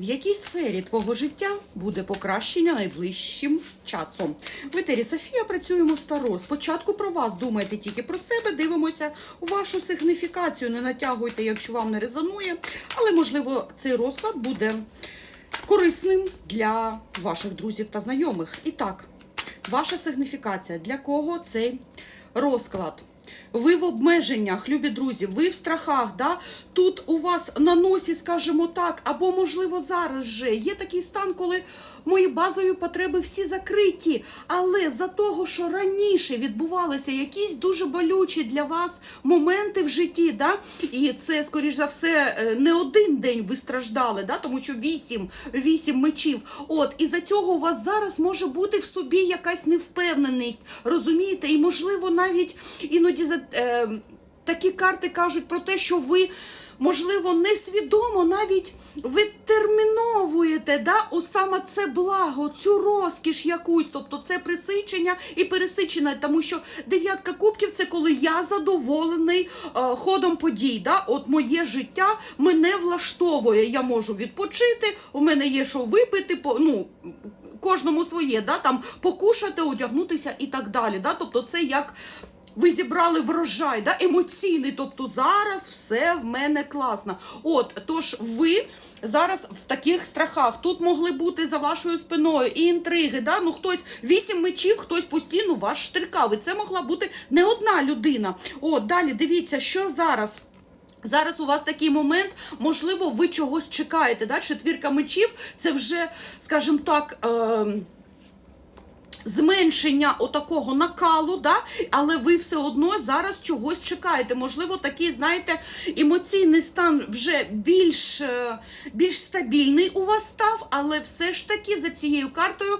В якій сфері твого життя буде покращення найближчим часом? В етері Софія працюємо старо. Спочатку про вас думайте тільки про себе, дивимося вашу сигніфікацію. Не натягуйте, якщо вам не резонує, але можливо цей розклад буде корисним для ваших друзів та знайомих. І так, ваша сигніфікація. Для кого цей розклад? Ви в обмеженнях, любі друзі, ви в страхах, да? тут у вас на носі, скажімо так, або, можливо, зараз вже є такий стан, коли мої базові потреби всі закриті. Але за того, що раніше відбувалися якісь дуже болючі для вас моменти в житті, да? і це, скоріш за все, е, не один день ви страждали, да? тому що вісім, вісім мечів. От, і за цього у вас зараз може бути в собі якась невпевненість, розумієте? І, можливо, навіть іноді за, е, такі карти кажуть про те, що ви. Можливо, несвідомо навіть витерміновуєте да, саме це благо, цю розкіш якусь, тобто це присичення і пересичення, тому що дев'ятка кубків це коли я задоволений е, ходом подій. Да? От моє життя мене влаштовує. Я можу відпочити, у мене є що випити, по, ну, кожному своє, да? там покушати, одягнутися і так далі. Да? Тобто це як ви зібрали врожай, да, емоційний. Тобто зараз все в мене класно. От, тож ви зараз в таких страхах. Тут могли бути за вашою спиною і інтриги. Да? Ну хтось вісім мечів, хтось постійно вас штрикав. І це могла бути не одна людина. От, далі дивіться, що зараз. Зараз у вас такий момент, можливо, ви чогось чекаєте. Да? Четвірка мечів це вже, скажімо так. Е зменшення отакого накалу, да? але ви все одно зараз чогось чекаєте. Можливо, такий, знаєте, емоційний стан вже більш, е, більш стабільний у вас став, але все ж таки за цією картою.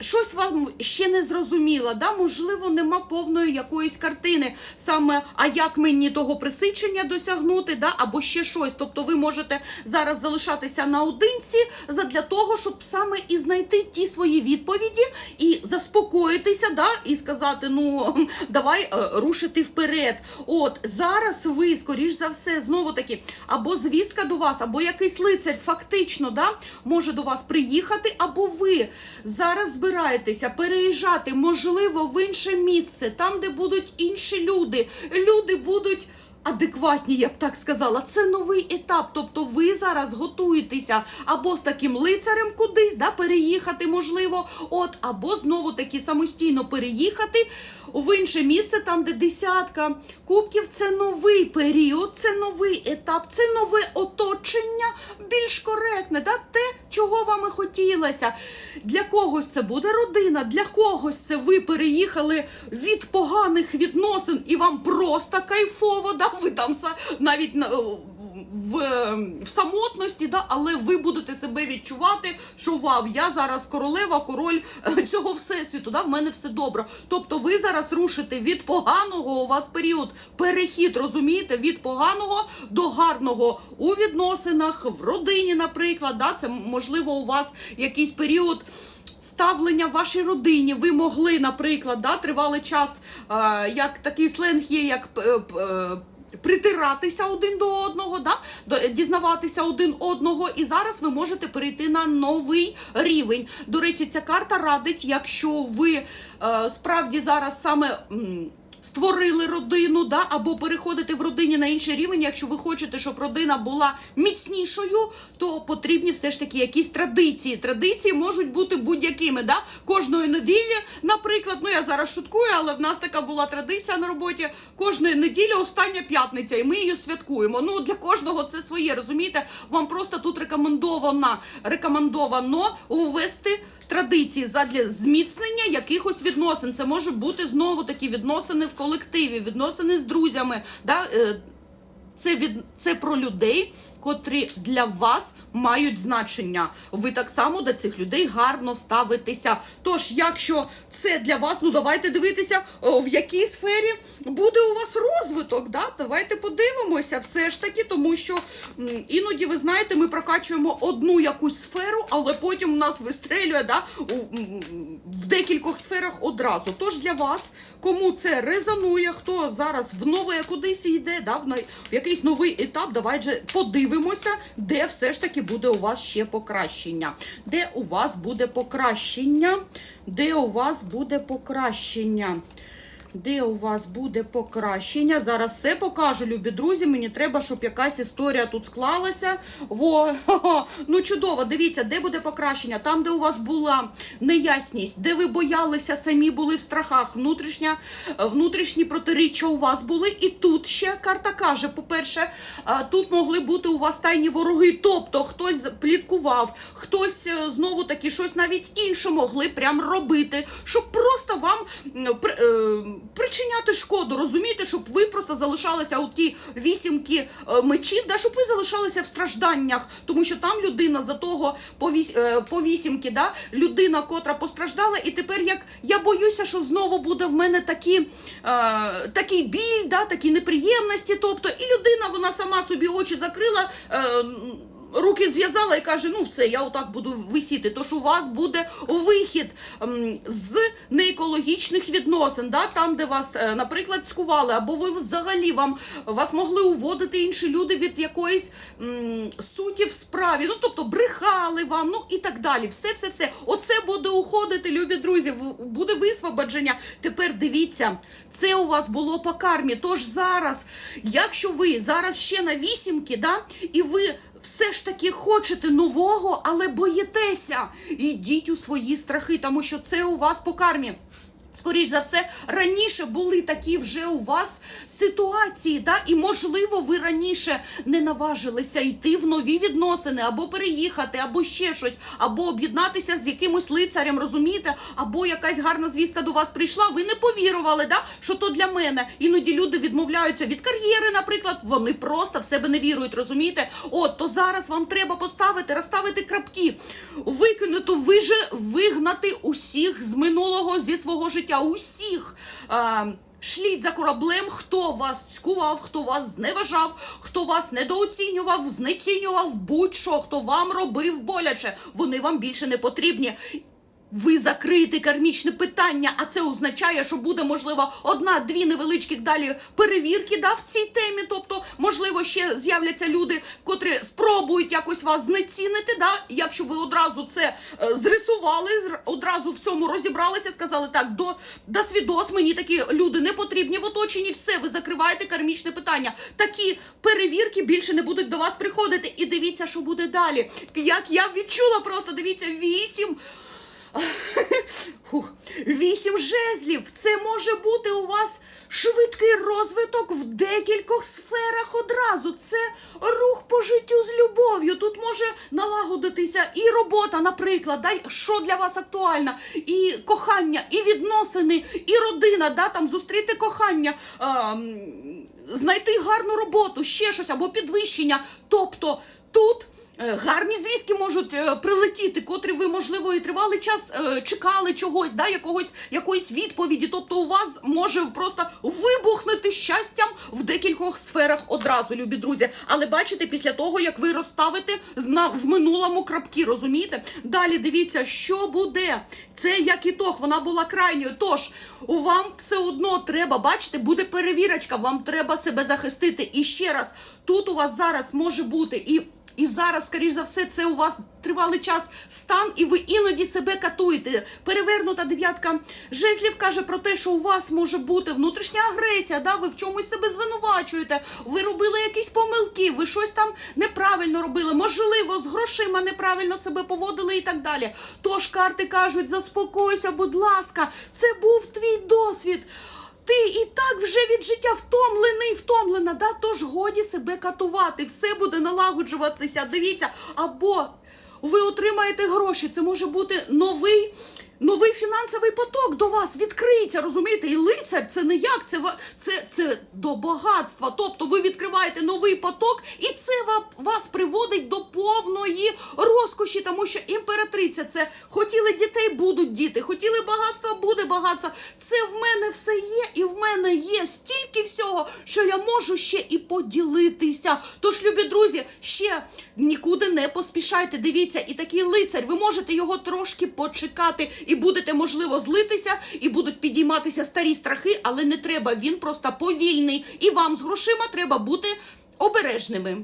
Щось вам ще не зрозуміло, да? можливо, нема повної якоїсь картини, саме а як мені того присичення досягнути, да? або ще щось. Тобто ви можете зараз залишатися наодинці задля того, щоб саме і знайти ті свої відповіді і заспокоїтися, да? і сказати, ну давай е, рушити вперед. От зараз ви, скоріш за все, знову таки, або звістка до вас, або якийсь лицар фактично да, може до вас приїхати, або ви зараз збираєтеся переїжджати, можливо, в інше місце, там, де будуть інші люди. Люди будуть. Адекватні, я б так сказала, це новий етап. Тобто ви зараз готуєтеся або з таким лицарем кудись, да, переїхати, можливо, от, або знову таки самостійно переїхати в інше місце, там, де десятка кубків, це новий період, це новий етап, це нове оточення, більш коректне, да, те, чого вам і хотілося. Для когось це буде родина, для когось це ви переїхали від поганих відносин і вам просто кайфово, да, ви там навіть на. В, в самотності, да, але ви будете себе відчувати, що вау, я зараз королева, король е, цього всесвіту, да, в мене все добре. Тобто ви зараз рушите від поганого, у вас період перехід, розумієте, від поганого до гарного у відносинах, в родині, наприклад, да, це можливо у вас якийсь період. Ставлення в вашій родині ви могли, наприклад, да, тривалий час, е, як такий сленг є, як е, притиратися один до одного, да? дізнаватися один одного, і зараз ви можете перейти на новий рівень. До речі, ця карта радить, якщо ви е, справді зараз саме. Створили родину, да, або переходите в родині на інший рівень. Якщо ви хочете, щоб родина була міцнішою, то потрібні все ж таки якісь традиції. Традиції можуть бути будь-якими. Да? Кожної неділі, наприклад, ну я зараз шуткую, але в нас така була традиція на роботі. Кожної неділі остання п'ятниця, і ми її святкуємо. Ну для кожного це своє, розумієте? Вам просто тут рекомендовано, рекомендовано ввести традиції задля зміцнення якихось відносин. Це можуть бути знову такі відносини в колективі, відносини з друзями. Да? е, Це від це про людей, котрі для вас мають значення. Ви так само до цих людей гарно ставитеся. Тож, якщо це для вас, ну давайте дивитися, в якій сфері буде у вас розвиток. Да? Давайте подивимося, все ж таки, тому що іноді ви знаєте, ми прокачуємо одну якусь сферу, але потім у нас вистрелює да, в декількох сферах одразу. Тож для вас, кому це резонує, хто зараз в нове кудись йде, да, в, якийсь новий етап, давайте подивимося. Подивимося, де все ж таки буде у вас ще покращення. Де у вас буде покращення? Де у вас буде покращення? Де у вас буде покращення? Зараз все покажу, любі друзі. Мені треба, щоб якась історія тут склалася. Во, ну чудово, дивіться, де буде покращення? Там, де у вас була неясність, де ви боялися, самі були в страхах, внутрішня, внутрішні протиріччя у вас були. І тут ще карта каже: по-перше, тут могли бути у вас тайні вороги. Тобто хтось пліткував, хтось е, знову таки щось навіть інше могли прям робити, щоб просто вам е, причиняти шкоду, розумієте, щоб ви просто залишалися у ті вісімки е, мечів, да, щоб ви залишалися в стражданнях, тому що там людина за того по, е, по вісімки, да, людина, котра постраждала, і тепер як я боюся, що знову буде в мене такі, е, такий біль, да, такі неприємності. Тобто, і людина вона сама собі очі закрила. Е, Руки зв'язала і каже: ну все, я отак буду висіти. Тож у вас буде вихід з неекологічних відносин, да? там, де вас, е, наприклад, скували, або ви взагалі вам вас могли уводити інші люди від якоїсь м, суті в справі. Ну тобто брехали вам, ну і так далі. Все, все, все. Оце буде уходити, любі друзі. Буде висвободження. Тепер дивіться, це у вас було по кармі. Тож зараз, якщо ви зараз ще на вісімки, да, і ви все ж таки хочете нового, але боїтеся. Ідіть у свої страхи, тому що це у вас по кармі. Скоріш за все, раніше були такі вже у вас ситуації, да? і можливо, ви раніше не наважилися йти в нові відносини, або переїхати, або ще щось, або об'єднатися з якимось лицарем, розумієте? Або якась гарна звістка до вас прийшла. Ви не повірували, да? що то для мене. Іноді люди відмовляються від кар'єри, наприклад, вони просто в себе не вірують, розумієте? От то зараз вам треба поставити, розставити крапки, викинути, виже, вигнати усіх з минулого зі свого життя, усіх. Е, Шліть за кораблем, хто вас цькував, хто вас зневажав, хто вас недооцінював, знецінював, будь-що, хто вам робив боляче. Вони вам більше не потрібні. Ви закриєте кармічне питання, а це означає, що буде можливо одна-дві невеличких далі перевірки да, в цій темі. Тобто, можливо, ще з'являться люди, котрі спробують якось вас знецінити. Да? Якщо ви одразу це е, зрисували, зр- одразу в цьому розібралися, сказали так, до, до свідос, мені такі люди не потрібні в оточенні. Все, ви закриваєте кармічне питання. Такі перевірки більше не будуть до вас приходити. І дивіться, що буде далі. Як я відчула, просто дивіться, вісім. Вісім жезлів. Це може бути у вас швидкий розвиток в декількох сферах одразу. Це рух по життю з любов'ю. Тут може налагодитися і робота, наприклад, да, що для вас актуальна, і кохання, і відносини, і родина, да, там зустріти кохання. А, знайти гарну роботу, ще щось або підвищення. Тобто тут гарні звістки можуть е, прилетіти, котрі ви, можливо, і тривалий час е, чекали чогось, да, якогось, якоїсь відповіді. Тобто у вас може просто вибухнути щастям в декількох сферах одразу, любі друзі. Але бачите, після того, як ви розставите на, в минулому крапки, розумієте? Далі дивіться, що буде. Це як ітог, вона була крайньою. Тож, вам все одно треба, бачите, буде перевірочка, вам треба себе захистити. І ще раз, тут у вас зараз може бути і. І зараз, скоріш за все, це у вас тривалий час стан, і ви іноді себе катуєте. Перевернута дев'ятка жезлів каже про те, що у вас може бути внутрішня агресія, да? ви в чомусь себе звинувачуєте, ви робили якісь помилки, ви щось там неправильно робили, можливо, з грошима неправильно себе поводили і так далі. Тож карти кажуть, заспокойся, будь ласка, це був твій досвід. Ти і так вже від життя втомлений, втомлена, да? тож годі себе катувати, все буде налагоджуватися. Дивіться, або ви отримаєте гроші, це може бути новий. Новий фінансовий поток до вас відкриється, розумієте? І лицар це не як, це, це, це до багатства. Тобто ви відкриваєте новий поток, і це вас приводить до повної розкоші, тому що імператриця це хотіли дітей, будуть діти, хотіли багатства, буде багатство. Це в мене все є, і в мене є стільки всього, що я можу ще і поділитися. Тож, любі друзі, ще нікуди не поспішайте. Дивіться, і такий лицар, ви можете його трошки почекати, і будете, можливо, злитися, і будуть підійматися старі страхи, але не треба. Він просто повільний. І вам з грошима треба бути обережними.